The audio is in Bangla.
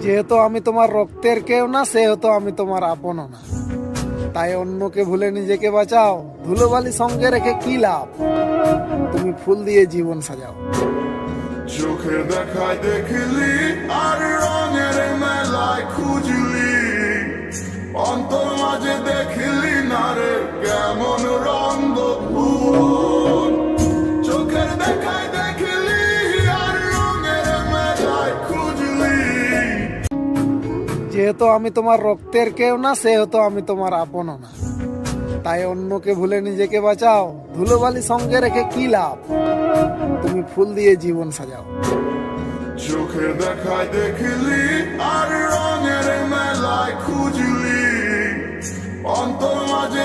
যেহেতু আমি তোমার রক্তের কেউ না, সেহেতু আমি তোমার আপনও না। তাই অন্যকে ভুলে নিজেকে বাঁচাও। ধুলোবালি সঙ্গে রেখে কি লাভ? তুমি ফুল দিয়ে জীবন সাজাও। চোখে দেখায় আর রঙের মেলায় খুঁজলি। অন্তর মাঝে যেহেতু আমি তোমার রক্তের কেউ না, সেহেতু আমি তোমার আপনও না। তাই অন্যকে ভুলে নিজেকে বাঁচাও। ধুলোবালি সঙ্গে রেখে কি লাভ? তুমি ফুল দিয়ে জীবন সাজাও। চোখে দেখায় আর রঙের মেলায় খুঁজলি। অন্তর মাঝে